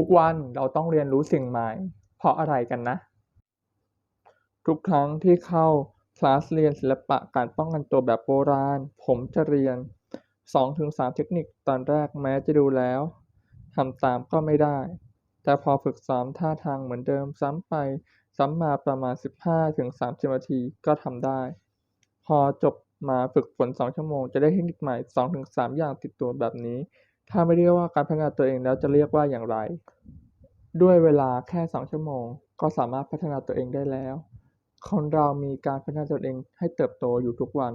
ทุกวันเราต้องเรียนรู้สิ่งใหม่ เพราะอะไรกันนะ ทุกครั้งที่เข้าคลาสเรียนศิลปะการป้องกันตัวแบบโบราณ ผมจะเรียน 2-3 เทคนิคตอนแรกแม้จะดูแล้วทำตามก็ไม่ได้ แต่พอฝึกซ้อมท่าทางเหมือนเดิมซ้ำไป ซ้ำมาประมาณ 15-30นาทีก็ทำได้ พอจบมาฝึกฝน 2 ชั่วโมงจะได้เทคนิคใหม่ 2-3 อย่างติดตัวแบบนี้ ถ้าไม่เรียกว่าการพัฒนาตัวเองแล้วจะเรียกว่าอย่างไร ด้วยเวลาแค่ 2 ชั่วโมง ก็สามารถพัฒนาตัวเองได้แล้ว คนเรามีการพัฒนาตัวเองให้เติบโตอยู่ทุกวัน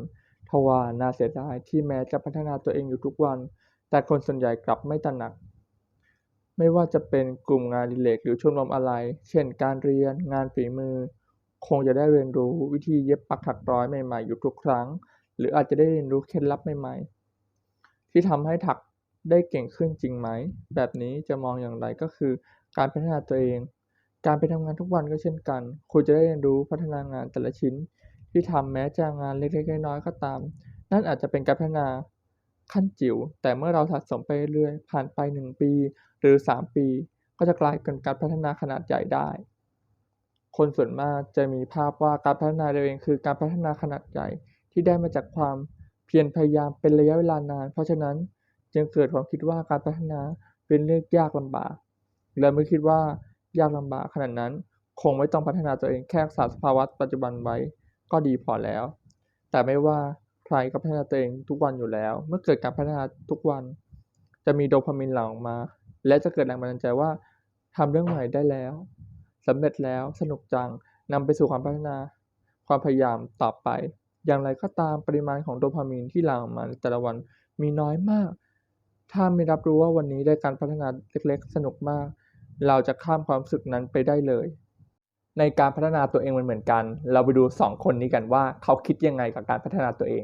ทว่าน่าเสียดายที่แม้จะพัฒนาตัวเองอยู่ทุกวัน แต่คนส่วนใหญ่กลับไม่ตระหนัก ไม่ว่าจะเป็นกลุ่มงานดิเรกหรือชมรมอะไร เช่น การเรียน งานฝีมือ คงจะได้เรียนรู้วิธีเย็บปักถักร้อยใหม่ๆอยู่ทุกครั้ง หรืออาจจะได้เรียนรู้เคล็ดลับใหม่ๆที่ทำให้ถัก ได้เก่งขึ้นจริงไหม แบบนี้จะมองอย่างไรก็คือ การพัฒนาตัวเอง การไปทำงานทุกวันก็เช่นกัน คุณจะได้เรียนรู้พัฒนางานแต่ละชิ้น ที่ทำแม้จะงานเล็กๆน้อยๆก็ตาม นั่นอาจจะเป็นการพัฒนาขั้นจิ๋ว แต่เมื่อเราสะสมไปเรื่อยๆผ่านไป 1 ปี หรือ 3 ปี ก็จะกลายเป็นการพัฒนาขนาดใหญ่ได้ คนส่วนมากจะมีภาพว่าการพัฒนาตัวเองคือการพัฒนาขนาดใหญ่ที่ได้มาจากความเพียรพยายามเป็นระยะเวลานาน เพราะฉะนั้น จึงเกิดความคิดว่าการพัฒนาเป็นเรื่องยากลำบากและเมื่อคิดว่ายากลำบากขนาดนั้น คงไม่ต้องพัฒนาตัวเองแค่รักษาสภาวะปัจจุบันไว้ ก็ดีพอแล้ว แต่ไม่ว่าใครก็พัฒนาตัวเองทุกวันอยู่แล้ว เมื่อเกิดการพัฒนาทุกวัน จะมีโดพามีนหลั่งออกมา และจะเกิดแรงบันดาลใจว่าทำเรื่องใหม่ได้แล้วสำเร็จแล้วสนุกจังนำไปสู่ความพัฒนา ความพยายามต่อไป อย่างไรก็ตามปริมาณของโดพามีนที่หลั่งออกมาในแต่ละวันมีน้อยมาก ถ้าไม่รับรู้ว่าวันนี้ได้การพัฒนาเล็กๆ สนุกมาก เราจะข้ามความรู้สึกนั้นไปได้เลย ในการพัฒนาตัวเองมันเหมือนกัน เราไปดู 2 คนนี้กันว่าเขาคิดยังไงกับการพัฒนาตัวเอง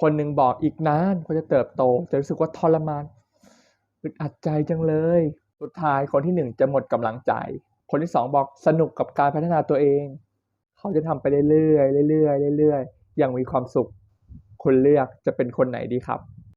คนหนึ่งบอกอีกนานเขาจะเติบโตจะรู้สึกว่าทรมานอึดอัดใจจังเลย สุดท้ายคนที่ 1 จะหมดกำลังใจ คนที่ 2 บอกสนุกกับการพัฒนาตัวเอง เขาจะทำไปเรื่อยๆเรื่อยๆเรื่อยๆอย่างมีความสุขคุณเลือกจะเป็นคนไหนดีครับ